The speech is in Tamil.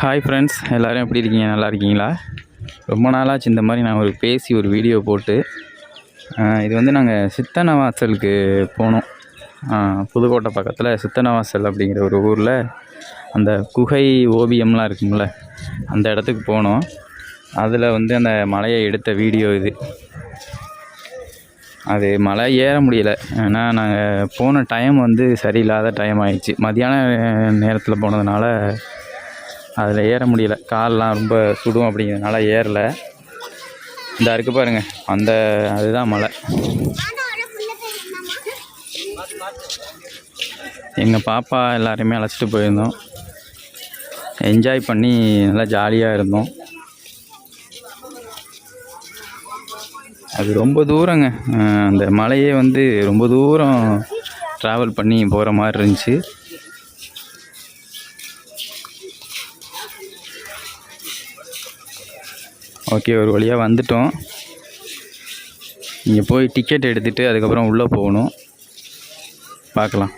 ஹாய் ஃப்ரெண்ட்ஸ் எல்லோரும் எப்படி இருக்கீங்க? நல்லா இருக்கீங்களா? ரொம்ப நாளாச்சு இந்த மாதிரி நான் ஒரு பேசி ஒரு வீடியோ போட்டு இது வந்து நாங்கள் சித்தனவாசலுக்கு போனோம். புதுக்கோட்டை பக்கத்தில் சித்தனவாசல் அப்படிங்கிற ஒரு ஊரில் அந்த குகை ஓவியம்லாம் இருக்கும்ல அந்த இடத்துக்கு போனோம். அதில் வந்து அந்த மலையை எடுத்த வீடியோ இது. அது மலை ஏற முடியல. ஏன்னா நாங்கள் போன டைம் வந்து சரியில்லாத டைம் ஆயிடுச்சு. மதியான நேரத்தில் போனதுனால அதில் ஏற முடியல. கால்லாம் ரொம்ப சுடும் அப்படிங்கிறதுனால ஏறலை. இந்த இருக்கு பாருங்க. அந்த அதுதான் மலை. எங்கள் பாப்பா எல்லாருமே அழைச்சிட்டு போயிருந்தோம். என்ஜாய் பண்ணி நல்லா ஜாலியாக இருந்தோம். அது ரொம்ப தூரங்க. அந்த மலையே வந்து ரொம்ப தூரம் ட்ராவல் பண்ணி போகிற மாதிரி இருந்துச்சு. ஓகே ஒரு வழியாக வந்துட்டோம். இங்கே போய் டிக்கெட் எடுத்துகிட்டு அதுக்கப்புறம் உள்ளே போகணும். பார்க்கலாம்.